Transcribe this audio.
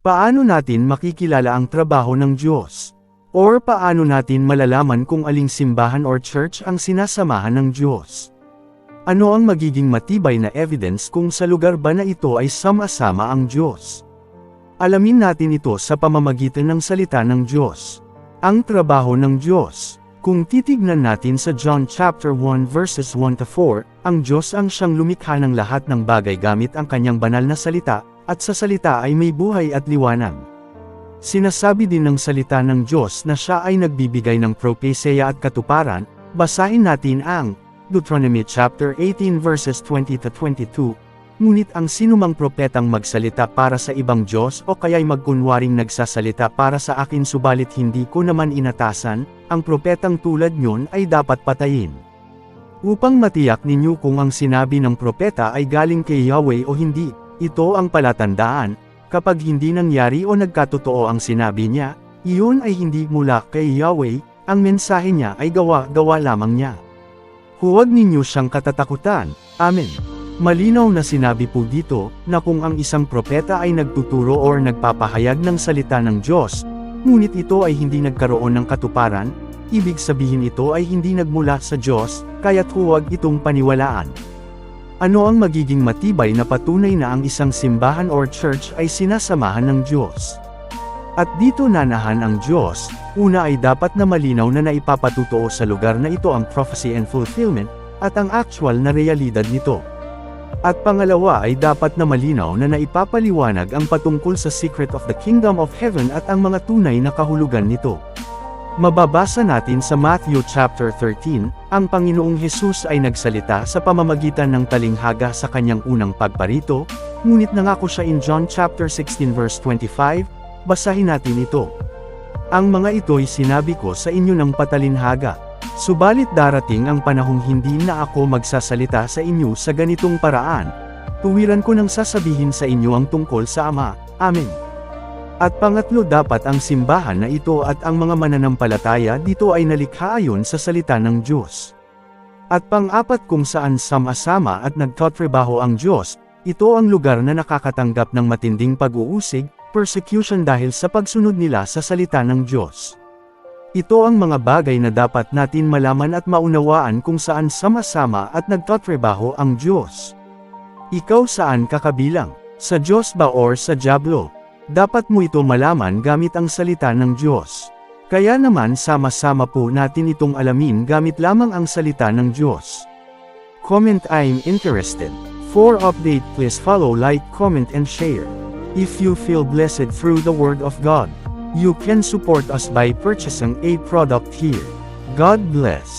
Paano natin makikilala ang trabaho ng Diyos? Or paano natin malalaman kung aling simbahan or church ang sinasamahan ng Diyos? Ano ang magiging matibay na evidence kung sa lugar ba na ito ay sama-sama ang Diyos? Alamin natin ito sa pamamagitan ng salita ng Diyos. Ang trabaho ng Diyos. Kung titignan natin sa John chapter 1 verses 1 to 4, ang Diyos ang siyang lumikha ng lahat ng bagay gamit ang kanyang banal na salita, at sa salita ay may buhay at liwanag. Sinasabi din ng salita ng Diyos na siya ay nagbibigay ng propesya at katuparan, basahin natin ang Deuteronomy chapter 18 verses 20 to 22, Ngunit ang sinumang propetang magsalita para sa ibang Diyos o kaya'y magkunwaring nagsasalita para sa akin subalit hindi ko naman inatasan, ang propetang tulad nyon ay dapat patayin. Upang matiyak ninyo kung ang sinabi ng propeta ay galing kay Yahweh o hindi, ito ang palatandaan, kapag hindi nangyari o nagkatotoo ang sinabi niya, iyon ay hindi mula kay Yahweh, ang mensahe niya ay gawa-gawa lamang niya. Huwag ninyo siyang katatakutan. Amen. Malinaw na sinabi po dito, na kung ang isang propeta ay nagtuturo or nagpapahayag ng salita ng Diyos, ngunit ito ay hindi nagkaroon ng katuparan, ibig sabihin ito ay hindi nagmula sa Diyos, kaya't huwag itong paniwalaan. Ano ang magiging matibay na patunay na ang isang simbahan or church ay sinasamahan ng Diyos? At dito nanahan ang Diyos, una ay dapat na malinaw na naipapatutuo sa lugar na ito ang prophecy and fulfillment, at ang actual na realidad nito. At pangalawa ay dapat na malinaw na naipapaliwanag ang patungkol sa secret of the kingdom of heaven at ang mga tunay na kahulugan nito. Mababasa natin sa Matthew chapter 13, ang Panginoong Hesus ay nagsalita sa pamamagitan ng talinghaga sa kanyang unang pagparito, ngunit nangako siya in John chapter 16 verse 25, basahin natin ito. Ang mga ito'y sinabi ko sa inyo ng patalinhaga. Subalit darating ang panahong hindi na ako magsasalita sa inyo sa ganitong paraan. Tuwiran ko nang sasabihin sa inyo ang tungkol sa Ama. Amen. At pangatlo dapat ang simbahan na ito at ang mga mananampalataya dito ay nalikha ayon sa salita ng Diyos. At pang-apat kung saan sama-sama at nagtatrabaho ang Diyos, ito ang lugar na nakakatanggap ng matinding pag-uusig, persecution dahil sa pagsunod nila sa salita ng Diyos. Ito ang mga bagay na dapat natin malaman at maunawaan kung saan sama-sama at nagtatrabaho ang Diyos. Ikaw saan kakabilang? Sa Diyos ba or sa Diablo? Dapat mo ito malaman gamit ang salita ng Diyos. Kaya naman sama-sama po natin itong alamin gamit lamang ang salita ng Diyos. Comment I'm interested. For update please follow like, comment and share. If you feel blessed through the Word of God, you can support us by purchasing a product here. God bless.